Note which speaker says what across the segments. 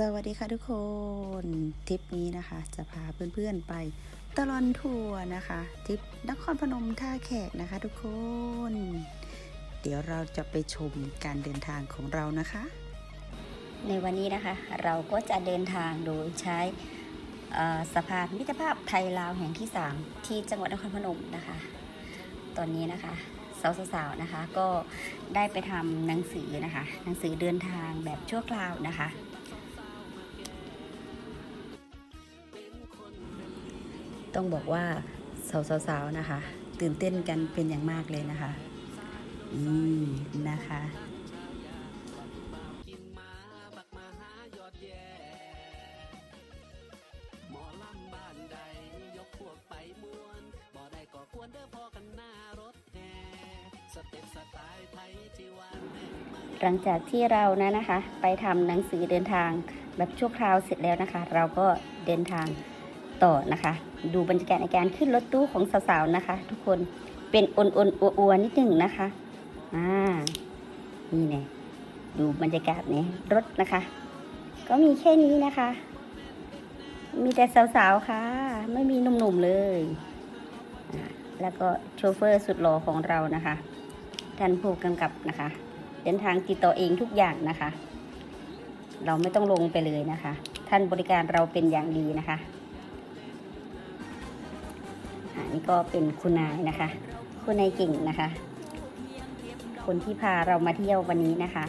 Speaker 1: สวัสดีค่ะทุกคนทริปนี้นะคะจะพาเพื่อนๆไปตลอนทัวร์นะคะทริปนครพนมท่าแขกนะคะทุกคน เดี๋ยวเราจะไปชมการเดินทางของเรานะคะ
Speaker 2: ในวันนี้นะคะเราก็จะเดินทางโดยใช้สะพานมิตรภาพไทยลาวแห่งที่ 3 ที่จังหวัดนครพนมนะคะ ตอนนี้นะคะสาวๆนะคะก็ได้ไปทำหนังสือนะคะ หนังสือเดินทางแบบชั่วคราวนะคะ ต้องบอกว่าสาวๆนะคะ ตื่นเต้นกันเป็นอย่างมากเลยนะคะนี่นะคะ
Speaker 3: หมอลำบ้านใดยกพวกไปมวนบ่ได้ก็ควรเด้อพอกันหน้ารถแห่สเต็ปสไตล์ไทยที่ว่าแม่มา
Speaker 2: หลังจากที่เรานะนะคะ ไปทำหนังสือเดินทางแบบชั่วคราวเสร็จแล้วนะคะ เราก็เดินทาง ต่อนะคะ ดูบรรยากาศในการขึ้นรถตู้ของสาวๆนะคะ ทุกคนเป็นอนอนๆอัวๆนิดหนึ่งนะคะอ่านี่เนี่ยดูบรรยากาศเนี่ยรถนะคะ ก็มีแค่นี้นะคะ มีแต่สาวๆค่ะ ไม่มีหนุ่มๆเลยแล้วก็โชเฟอร์สุดหล่อของเรานะคะท่านผู้กำกับนะคะ เดินทางติดต่อเองทุกอย่างนะคะ เราไม่ต้องลงไปเลยนะคะ ท่านบริการเราเป็นอย่างดีนะคะ นี่ก็เป็นคุณนายนะคะ คุณนายเก่งนะคะ คนที่พาเรามาเที่ยววันนี้นะคะ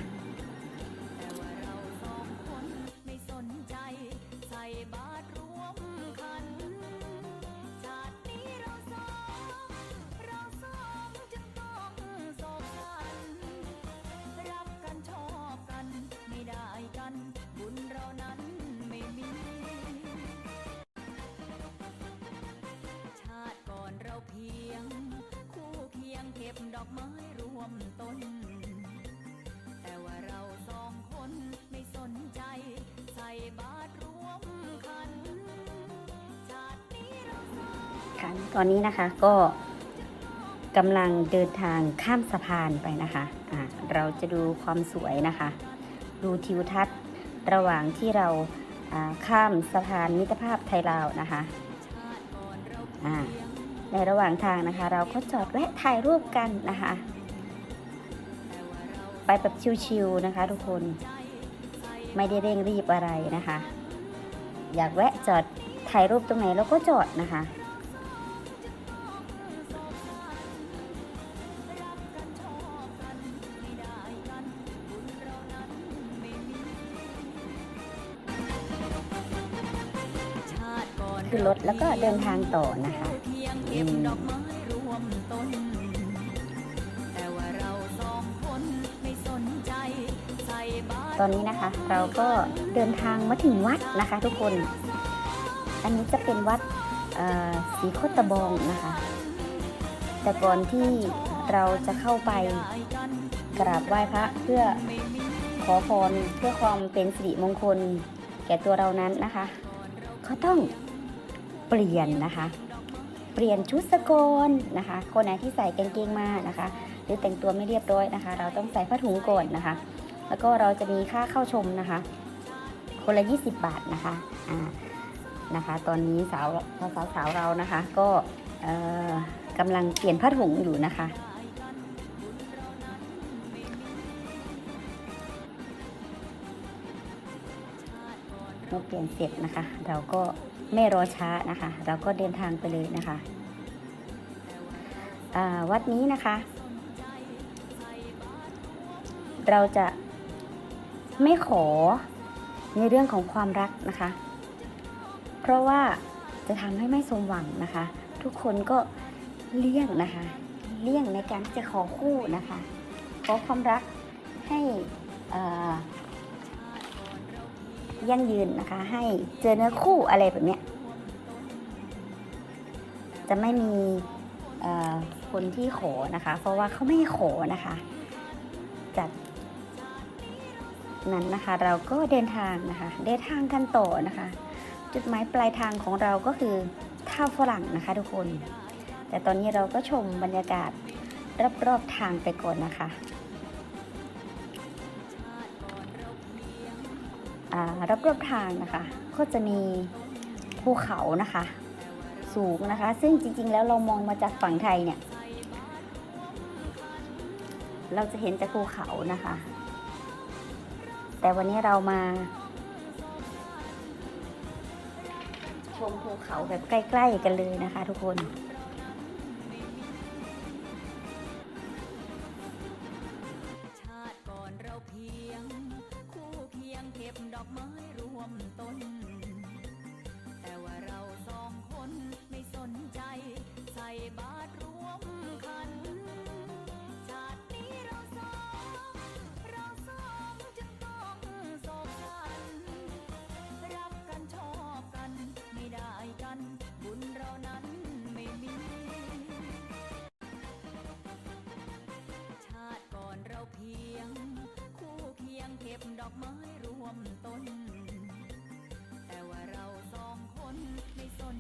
Speaker 4: ตอนนี้นะ
Speaker 2: คะก็กำลังเดินทางข้ามสะพานไปนะคะะเราจะดูความสวยนะคะ ดูทิวทัศน์ระหว่างที่เราข้ามสะพานมิตรภาพไทยลาวนะคะอ่าในระหว่างทางนะคะ เราก็จอดแวะถ่ายรูปกันนะคะ ไปแบบชิวๆนะคะ ทุกคนไม่ได้เร่งรีบอะไรนะคะ อยากแวะจอดถ่ายรูปตรงไหนเราก็จอดนะคะ รถแล้วก็เดินทางต่อนะคะ
Speaker 4: ตอนนี้
Speaker 2: นะคะเราก็เดินทางมาถึงวัดนะคะ ทุกคน อันนี้จะเป็นวัดเอ่อศรีโคตบองนะคะ แต่ก่อนที่เราจะเข้าไปกราบไหว้พระเพื่อขอพรเพื่อความเป็นสิริมงคล แก่ตัวเรานั้นนะคะ เขาต้อง เปลี่ยนนะคะ เปลี่ยนชุดสกลนะคะ คนไหนที่ใส่กางเกงมานะคะ หรือแต่งตัวไม่เรียบร้อยนะคะ เราต้องใส่ผ้าถุงก่อนนะคะ แล้วก็เราจะมีค่าเข้าชมนะคะ คนละ 20 บาทนะคะอ่านะคะ ตอนนี้สาวสาวสาวเรานะคะ ก็กำลังเปลี่ยนผ้าถุงอยู่นะคะเมื่อเปลี่ยนเสร็จนะคะ เราก็ ไม่รอช้านะคะ เราก็เดินทางไปเลยนะคะวัดนี้นะคะ เราจะไม่ขอในเรื่องของความรักนะคะ เพราะว่าจะทำให้ไม่สมหวังนะคะ ทุกคนก็เลี่ยงนะคะ เลี่ยงในการที่จะขอคู่นะคะ ขอความรักให้อ่อ ยั่งยืนนะคะ ให้เจอเนื้อคู่อะไรแบบเนี้ยจะไม่มีคนที่ขอนะคะ เพราะว่าเขาไม่ขอนะคะ จากนั้นนะคะ เราก็เดินทางนะคะ เดินทางกันต่อนะคะ จุดหมายปลายทางของเราก็คือท่าฝรั่งนะคะทุกคน แต่ตอนนี้เราก็ชมบรรยากาศรอบๆทางไปก่อนนะคะ อ่ารอบๆทางนะคะ ก็จะมีภูเขานะคะ สูงนะคะ ซึ่งจริง ๆ แล้วเรามองมาจากฝั่งไทยเนี่ย เราจะเห็นแต่ภูเขานะคะ แต่วันนี้เรามาชมภูเขาแบบใกล้ ๆ กันเลยนะคะทุ
Speaker 4: กคน ดอกไม้รวมต้น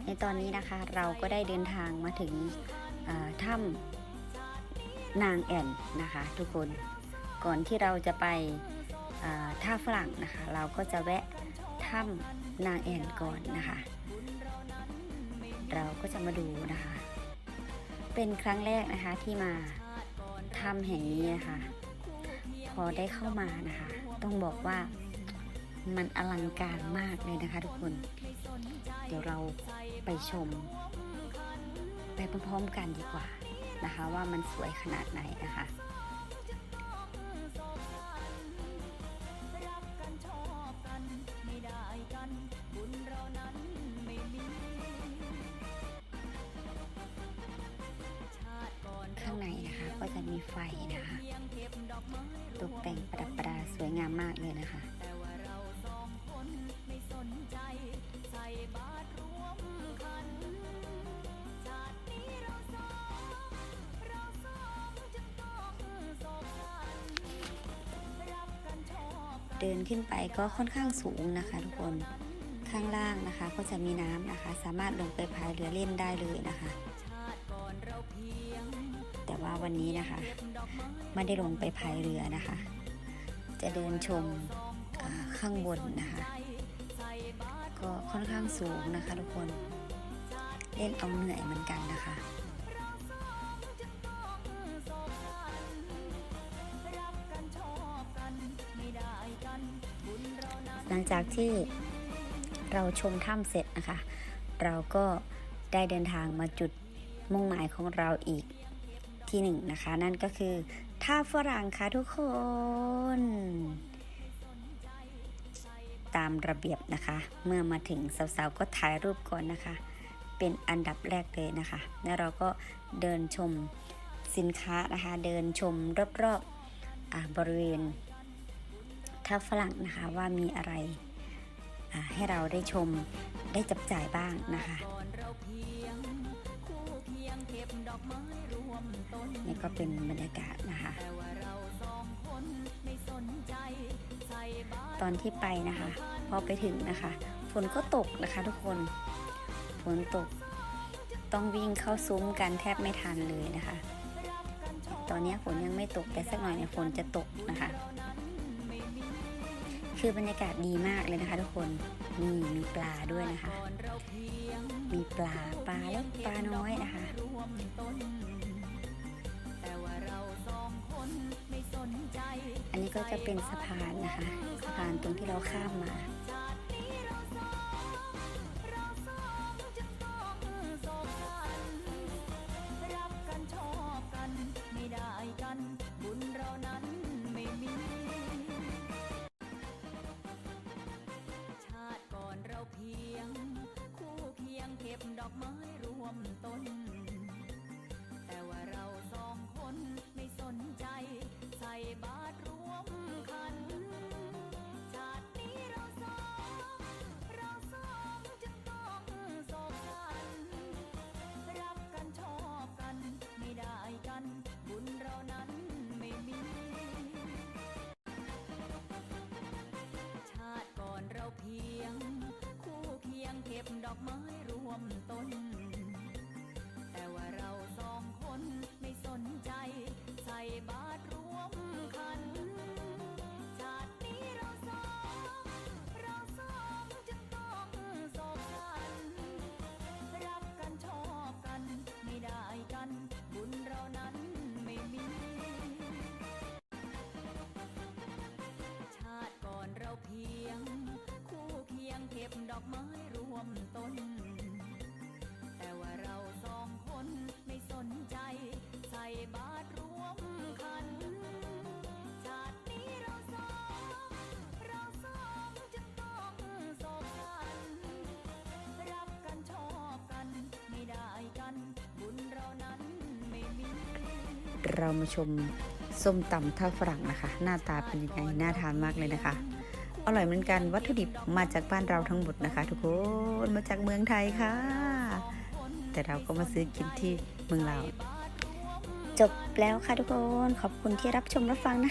Speaker 2: ในตอนนี้นะคะเราก็ได้เดินทางมาถึงถ้ำนางแอ่นนะคะ ทุกคนก่อนที่เราจะไปท่าฝรั่งนะคะ เราก็จะแวะถ้ำนางแอ่นก่อนนะคะ เราก็จะมาดูนะคะ เป็นครั้งแรกนะคะที่มาถ้ำแห่งนี้นะคะ พอได้เข้ามานะคะ ต้องบอกว่า มันอลังการมากเลยนะคะทุกคน เดี๋ยวเราไปชม ไปพร้อมๆกันดีกว่านะคะ ว่ามันสวยขนาดไหนนะคะข้างในนะคะก็จะมีไฟนะคะ
Speaker 4: เพียงเก็บดอกไม้
Speaker 2: ตกแต่งประดับประดาสวยงามมากเลยนะคะ
Speaker 4: เดิ
Speaker 2: นขึ้นไปก็ค่อนข้างสูงนะคะทุกคนข้างล่างนะคะก็จะมีน้ำนะคะ สามารถลงไปพายเรือเล่นได้เลยนะคะ แต่ว่าวันนี้นะคะ
Speaker 4: ไม่
Speaker 2: ได้ลงไปพายเรือนะคะ จะเดินชมข้างบนนะคะ ก็ค่อนข้างสูงนะคะทุกคนเล่นเอาเหนื่อยเหมือนกันนะคะ ลังจากที่เราชมถ้ำเสร็จนะคะ เราก็ได้เดินทางมาจุดมุ่งหมายของเราอีกที่หนึ่งนะคะ นั่นก็คือท่าฝรั่งค่ะทุกคน ตามระเบียบนะคะ เมื่อมาถึงสาวๆก็ถ่ายรูปก่อนนะคะ เป็นอันดับแรกเลยนะคะ แล้วเราก็เดินชมสินค้านะคะ เดินชมรอบๆบริเวณ ท่าฝรั่งนะคะ ว่ามีอะไรให้เราได้ชมได้จับจ่ายบ้างนะคะ
Speaker 4: นี่ก็
Speaker 2: เป็นบรรยากาศนะคะ
Speaker 4: ตอนไม่สนใจใส่บาตร
Speaker 2: ตอนที่ไปนะคะ พอไปถึงนะคะ ฝนก็ตกนะคะทุกคน ฝนตก ต้องวิ่งเข้าซุ้มกันแทบไม่ทันเลยนะคะ ตอนนี้ฝนยังไม่ตกแต่สักหน่อยเนี่ยฝนจะตกนะคะ คือบรรยากาศดีมากเลยนะคะทุกคนนี่มีปลาด้วยนะคะ มีปลาปลาเล็กปลาน้อยนะคะ
Speaker 4: อันนี้
Speaker 2: ก็จะเป็นสะพานนะคะ สะพานตรงที่เราข้ามมา
Speaker 4: ไม้รวมต้น ม้รวมต้น
Speaker 5: แต่ว่าเราสองคนไม่สนใจ ใส่บาตรรวมขันชาตินี้เราสองเราสองจึงต้องโศกสัน รักกันชอบกันไม่ได้กัน บุญเรานั้นไม่มี
Speaker 2: เรามาชมส้มตำท่าฝรั่งนะคะ หน้าตาเป็นยังไงน่าทานมากเลยนะคะ อร่อยเหมือนกันวัตถุดิบมาจากบ้านเราทั้งหมดนะคะ ทุกคนมาจากเมืองไทยค่ะ แต่เราก็มาซื้อกินที่เมืองลาว
Speaker 6: จบแล้วค่ะทุกคนขอบคุณที่รับชมรับฟังนะ